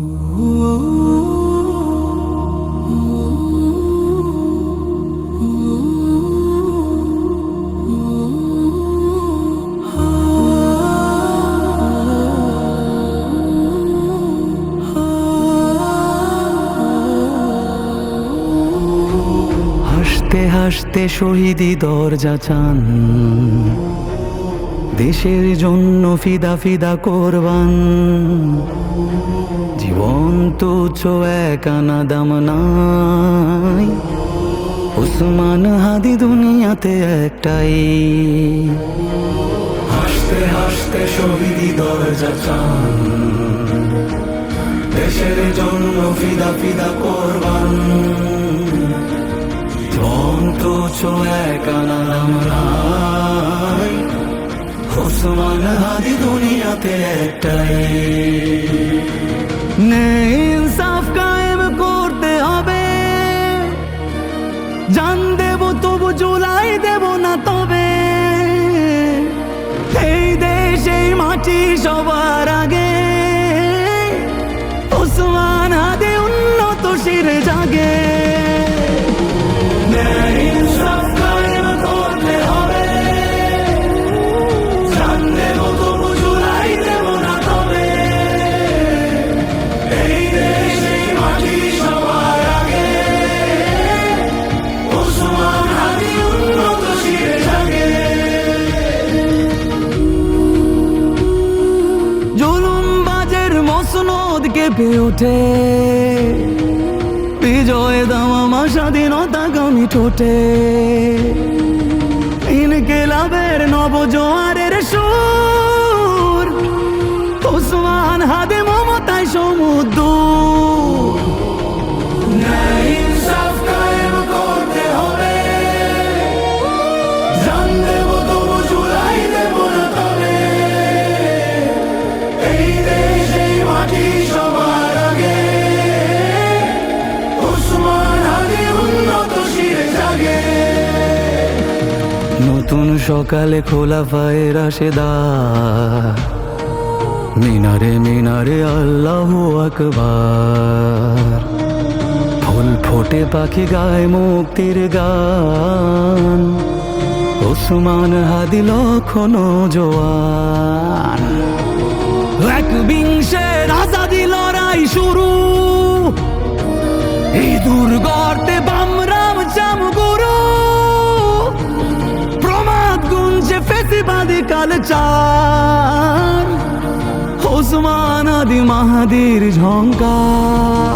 হাসতে হাসতে শহীদি দরজা চান। দেশের জন্য ফিদা ফিদা করবান। জীবন তুচ্ছ এক আনা দাম নাই। উসমান হাদি দুনিয়াতে একটাই। হাসতে হাসতে শহীদি দরজা চান। দেশের জন্য ফিদা ফিদা করবান। অন্তচ এক আনালাম নাই। ওসমান হাদি দুনিয়াতে একটাই। ইনসাফ কায়েম করতে হবে। জান দেব, তবু জুলাই দেব না তবে। এই দেশ, এই মাটি সবার আগে মসনদ কেঁপে ওঠে। বিজয় দাম আমার স্বাধীনতা গামী ঠোঁটে। ইনকেলাবের নবজোয়ারের সুর। ওসমান হাদে নতুন সকালে খোলা পায়ের আসেদা মিনারে মিনারে আল্লাহ আকবার। ফুল ফোটে পাখি গায় মুক্তির গান। ওসমান হাদি লক্ষণ জোয়ান। এক আজাদি কাল চার। ওসমান আদি মাহাদির ঝঙ্কার